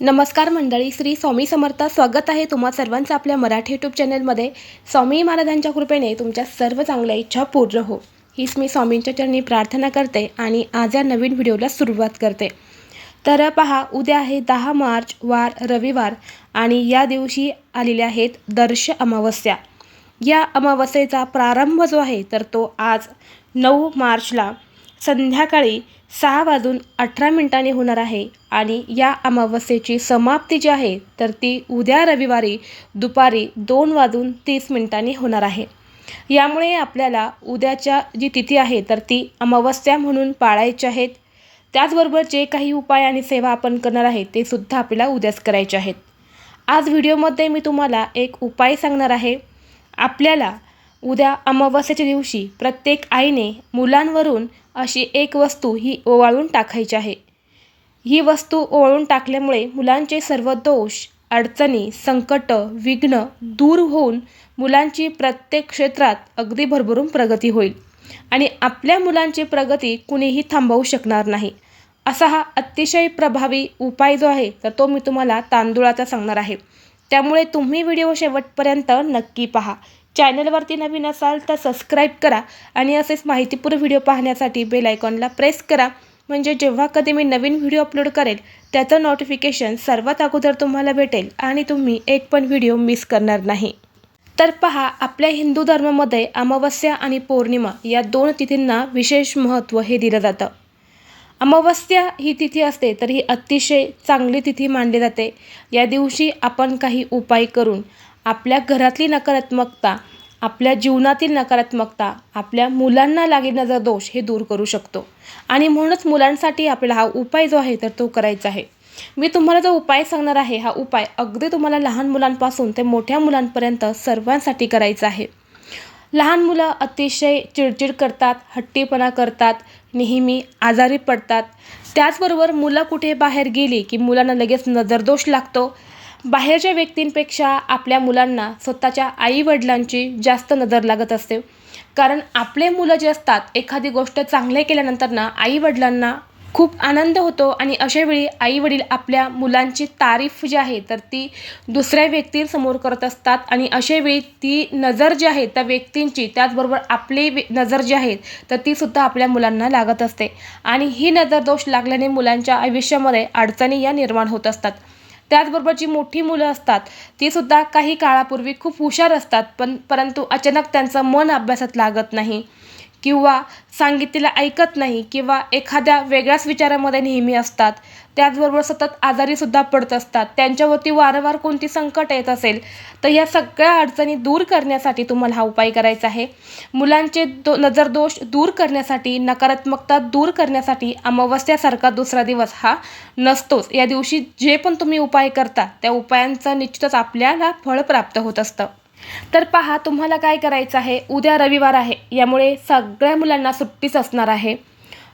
नमस्कार मंडळी श्री स्वामी समर्थ स्वागत आहे तुम्हा सर्वांचं आपल्या मराठी यूट्यूब चॅनलमध्ये स्वामी महाराजांच्या कृपेने तुमच्या सर्व चांगल्या इच्छा पूर्ण हो. हीच मी स्वामींच्या चरणी प्रार्थना करते आणि आज या नवीन व्हिडिओला सुरुवात करते. तर पहा उद्या आहे दहा मार्च वार रविवार आणि या दिवशी आलेल्या आहेत दर्श अमावस्या. या अमावस्येचा प्रारंभ जो आहे तर तो आज नऊ मार्चला संध्याकाळी सहा वाजून अठरा मिनिटांनी होणार आहे आणि या अमावस्येची समाप्ती जी आहे तर ती उद्या रविवारी दुपारी दोन वाजून तीस मिनिटांनी होणार आहे. यामुळे आपल्याला उद्याच्या जी तिथी आहे तर ती अमावस्या म्हणून पाळायची आहेत. त्याचबरोबर जे काही उपाय आणि सेवा आपण करणार आहे ते सुद्धा आपल्याला उद्याच करायचे आहेत. आज व्हिडिओमध्ये मी तुम्हाला एक उपाय सांगणार आहे. आपल्याला उद्या अमावस्येच्या दिवशी प्रत्येक आईने मुलांवरून अशी एक वस्तू ही ओवाळून टाकायची आहे. ही वस्तू ओवाळून टाकल्यामुळे मुलांचे सर्व दोष अडचणी संकट विघ्न दूर होऊन मुलांची प्रत्येक क्षेत्रात अगदी भरभरून प्रगती होईल आणि आपल्या मुलांची प्रगती कुणीही थांबवू शकणार नाही. असा हा अतिशय प्रभावी उपाय जो आहे तर तो मी तुम्हाला तांदुळाचा सांगणार आहे. त्यामुळे तुम्ही व्हिडिओ शेवटपर्यंत नक्की पहा. चॅनलवरती नवीन असाल तर सबस्क्राईब करा आणि असेच माहितीपूर्ण व्हिडिओ पाहण्यासाठी बेल आयकॉनला प्रेस करा. म्हणजे जेव्हा कधी मी नवीन व्हिडिओ अपलोड करेल त्याचं नोटिफिकेशन सर्वात अगोदर तुम्हाला भेटेल आणि तुम्ही एक पण व्हिडिओ मिस करणार नाही. तर पहा आपल्या हिंदू धर्मामध्ये अमावस्या आणि पौर्णिमा या दोन तिथींना विशेष महत्त्व हे दिलं जातं. अमावस्या ही तिथी असते तर ही अतिशय चांगली तिथी मानली जाते. या दिवशी आपण काही उपाय करून आपल्या घरातली नकारात्मकता आपल्या जीवनातील नकारात्मकता आपल्या मुलांना लागणारा दोष हे दूर करू शकतो. आणि म्हणूनच मुलांसाठी आपल्याला हा उपाय जो आहे तर तो करायचा आहे. मी तुम्हाला जो उपाय सांगणार आहे हा उपाय अगदी तुम्हाला लहान मुलांपासून ते मोठ्या मुलांपर्यंत सर्वांसाठी करायचा आहे. लहान मुलं अतिशय चिडचिड करतात हट्टीपणा करतात नेहमी आजारी पडतात. त्याचबरोबर मुलं कुठे बाहेर गेली की मुलांना लगेच नजरदोष लागतो बाहेरच्या व्यक्तींपेक्षा आपल्या मुलांना स्वतःच्या आईवडिलांची जास्त नजर लागत असते. कारण आपले मुलं जे असतात एखादी गोष्ट चांगले केल्यानंतर ना आईवडिलांना खूप आनंद होतो आणि अशावेळी आईवडील आपल्या मुलांची तारीफ जी आहे तर ती दुसऱ्या व्यक्तींसमोर करत असतात आणि अशावेळी ती नजर जी आहे त्या व्यक्तींची त्याचबरोबर आपली नजर जी आहे तर तीसुद्धा आपल्या मुलांना लागत असते. आणि ही नजर दोष लागल्याने मुलांच्या आयुष्यामध्ये अडचणी या निर्माण होत असतात. त्याचबरोबर जी मोठी मुलं असतात तीसुद्धा काही काळापूर्वी खूप हुशार असतात पण परंतु अचानक त्यांचं मन अभ्यासात लागत नाही. किंवा सांगितलेलं ऐकत नाही किंवा एखाद्या वेगळ्याच विचारामध्ये नेहमी असतात. त्याचबरोबर सतत आजारीसुद्धा पडत असतात. त्यांच्यावरती वारंवार कोणती संकट येत असेल तर या सगळ्या अडचणी दूर करण्यासाठी तुम्हाला हा उपाय करायचा आहे. मुलांचे दो नजरदोष दूर करण्यासाठी नकारात्मकता दूर करण्यासाठी अमावस्यासारखा दुसरा दिवस हा नसतोच. या दिवशी जे पण तुम्ही उपाय करता त्या उपायांचं निश्चितच आपल्याला फळ प्राप्त होत असतं. तर पहा तुम्हाला काय करायचं आहे? उद्या रविवार आहे. यामुळे सगळ्या मुलांना सुट्टीच असणार आहे.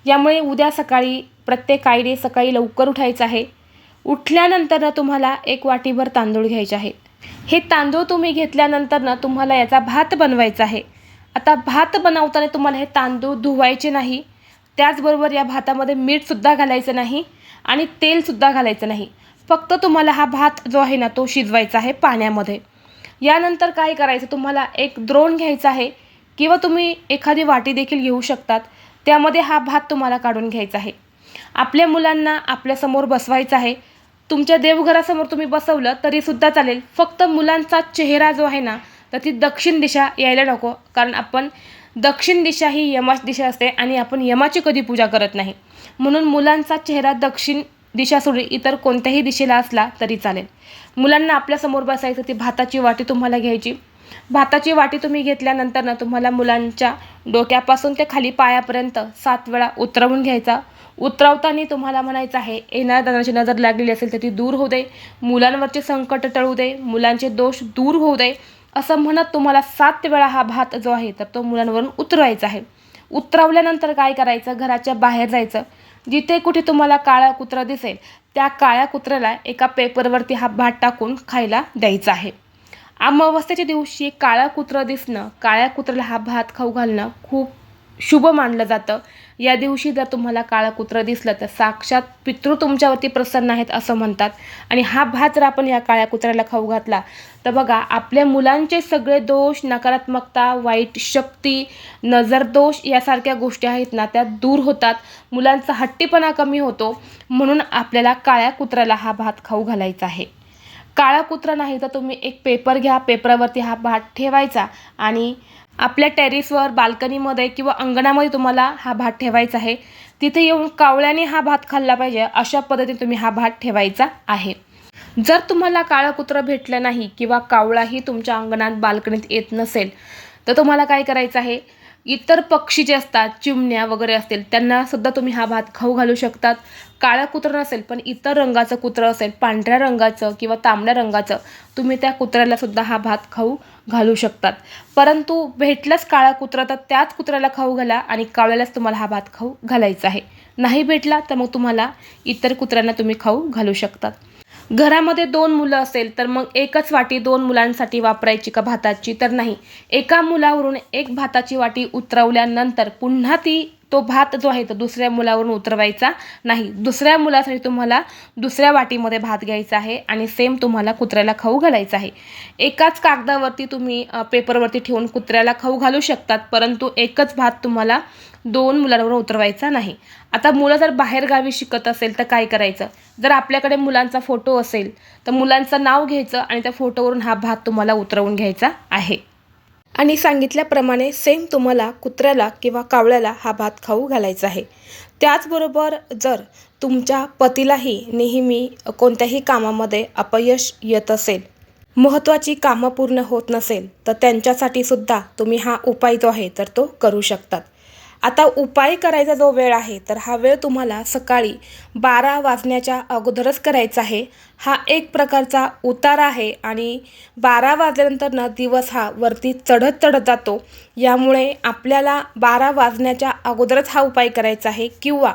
यामुळे उद्या सकाळी प्रत्येक आईने सकाळी लवकर उठायचं आहे. उठल्यानंतरनं तुम्हाला एक वाटीभर तांदूळ घ्यायचे आहे हे तांदूळ तुम्ही घेतल्यानंतरनं तुम्हाला याचा भात बनवायचा आहे. आता भात बनवताना तुम्हाला हे तांदूळ धुवायचे नाही. त्याचबरोबर या भातामध्ये मीठसुद्धा घालायचं नाही आणि तेलसुद्धा घालायचं नाही. फक्त तुम्हाला हा भात जो आहे ना तो शिजवायचा आहे पाण्यामध्ये. यानंतर काय करायचं? तुम्हाला एक द्रोण घ्यायचा आहे किंवा तुम्ही एखादी वाटी देखील घेऊ शकतात. त्यामध्ये हा भात तुम्हाला काढून घ्यायचा आहे. आपल्या मुलांना आपल्यासमोर बसवायचं आहे. तुमच्या देवघरासमोर तुम्ही बसवलं तरीसुद्धा चालेल. फक्त मुलांचा चेहरा जो आहे ना तर ती दक्षिण दिशा यायला नको. कारण आपण दक्षिण दिशा ही यमाची दिशा असते आणि आपण यमाची कधी पूजा करत नाही. म्हणून मुलांचा चेहरा दक्षिण दिशा सोडून इतर कोणत्याही दिशेला असला तरी चालेल. मुलांना आपल्यासमोर बसायचं ती भाताची वाटी तुम्हाला घ्यायची. भाताची वाटी तुम्ही घेतल्यानंतर ना तुम्हाला मुलांच्या डोक्यापासून ते खाली पायापर्यंत सात वेळा उतरवून घ्यायचा. उतरवताना तुम्हाला म्हणायचं आहे येणाऱ्या दानाची नजर लागलेली असेल तर ती दूर होऊ दे. मुलांवरचे संकट टळू दे. मुलांचे दोष दूर होऊ दे. असं म्हणत तुम्हाला सात वेळा हा भात जो आहे तर तो मुलांवरून उतरवायचा आहे. उतरवल्यानंतर काय करायचं? घराच्या बाहेर जायचं. जिथे कुठे तुम्हाला काळा कुत्रा दिसेल त्या काळ्या कुत्र्याला एका पेपरवरती हा भात टाकून खायला द्यायचा आहे. अमावस्येच्या दिवशी काळा कुत्रा दिसणं काळ्या कुत्र्याला हा भात खाऊ घालणं खूप शुभ मानलं जातं. या दिवशी जर तुम्हाला काळा कुत्रा दिसलं तर साक्षात पितृ तुमच्यावरती प्रसन्न आहेत असं म्हणतात. आणि हा भात जर आपण या काळ्या कुत्र्याला खाऊ घातला तर बघा आपल्या मुलांचे सगळे दोष नकारात्मकता वाईट शक्ती नजरदोष यासारख्या गोष्टी आहेत ना त्या दूर होतात. मुलांचा हट्टीपणा कमी होतो. म्हणून आपल्याला काळ्या कुत्र्याला हा भात खाऊ घालायचा आहे. काळा कुत्रा नाही तर तुम्ही एक पेपर घ्या पेपरावरती हा भात ठेवायचा आणि आपल्या टेरिसवर बाल्कनीमध्ये किंवा अंगणामध्ये तुम्हाला हा भात ठेवायचा आहे. तिथे येऊन कावळ्याने हा भात खाल्ला पाहिजे अशा पद्धतीने तुम्ही हा भात ठेवायचा आहे. जर तुम्हाला काळं कुत्रं भेटलं नाही किंवा कावळाही तुमच्या अंगणात बाल्कनीत येत नसेल तर तुम्हाला काय करायचं आहे? इतर पक्षी जे असतात चिमण्या वगैरे असतील त्यांना सुद्धा तुम्ही हा भात खाऊ घालू शकतात. काळं कुत्रं नसेल पण इतर रंगाचं कुत्रं असेल पांढऱ्या रंगाचं किंवा तांबड्या रंगाचं तुम्ही त्या कुत्र्याला सुद्धा हा भात खाऊ घालू शकतात. परंतु भेटलंच काळा कुत्रा तर त्याच कुत्र्याला खाऊ घाला आणि कावळ्यालाच तुम्हाला हा भात खाऊ घालायचा आहे. नाही भेटला तर मग तुम्हाला इतर कुत्र्यांना तुम्ही खाऊ घालू शकतात. घरामध्ये दोन मुलं असेल तर मग एकच वाटी दोन मुलांसाठी वापरायची का भाताची? तर नाही. एका मुलावरून एक भाताची वाटी उतरवल्यानंतर पुन्हा ती तो भात जो आहे तो दुसऱ्या मुलावरून उतरवायचा नाही. दुसऱ्या मुलासाठी तुम्हाला दुसऱ्या वाटीमध्ये भात घ्यायचा आहे आणि सेम तुम्हाला कुत्र्याला खाऊ घालायचा आहे. एकाच कागदावरती तुम्ही पेपरवरती ठेवून कुत्र्याला खाऊ घालू शकतात परंतु एकच भात तुम्हाला दोन मुलांवर उतरवायचा नाही. आता मुलं जर बाहेरगावी शिकत असेल तर काय करायचं? जर आपल्याकडे मुलांचा फोटो असेल तर मुलांचं नाव घ्यायचं आणि त्या फोटोवरून हा भात तुम्हाला उतरवून घ्यायचा आहे. आणि सांगितल्याप्रमाणे सेम तुम्हाला कुत्र्याला किंवा कावळ्याला हा भात खाऊ घालायचा आहे. त्याचबरोबर जर तुमच्या पतीलाही नेहमी कोणत्याही कामामध्ये अपयश येत असेल महत्त्वाची कामं पूर्ण होत नसेल तर त्यांच्यासाठी सुद्धा तुम्ही हा उपाय जो आहे तर तो करू शकतात. आता उपाय करायचा जो वेळ आहे तर हा वेळ तुम्हाला सकाळी बारा वाजण्याच्या अगोदरच करायचा आहे. हा एक प्रकारचा उतार आहे आणि बारा वाजल्यानंतरनं दिवस हा वरती चढत चढत जातो. यामुळे आपल्याला बारा वाजण्याच्या अगोदरच हा उपाय करायचा आहे किंवा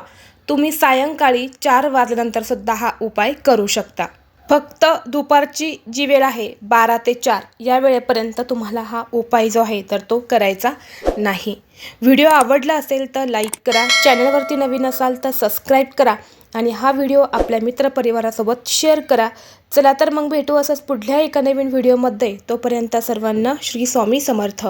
तुम्ही सायंकाळी चार वाजल्यानंतरसुद्धा हा उपाय करू शकता. फक्त दुपारची जी वेळ आहे बारा ते चार या वेळेपर्यंत तुम्हाला हा उपाय जो आहे तर तो करायचा नाही. व्हिडिओ आवडला असेल तर लाईक करा चॅनलवरती नवीन असाल तर सबस्क्राईब करा आणि हा व्हिडिओ आपल्या मित्रपरिवारासोबत शेअर करा. चला तर मग भेटू असंच पुढल्या एका नवीन व्हिडिओमध्ये. तोपर्यंत सर्वांना श्री स्वामी समर्थ.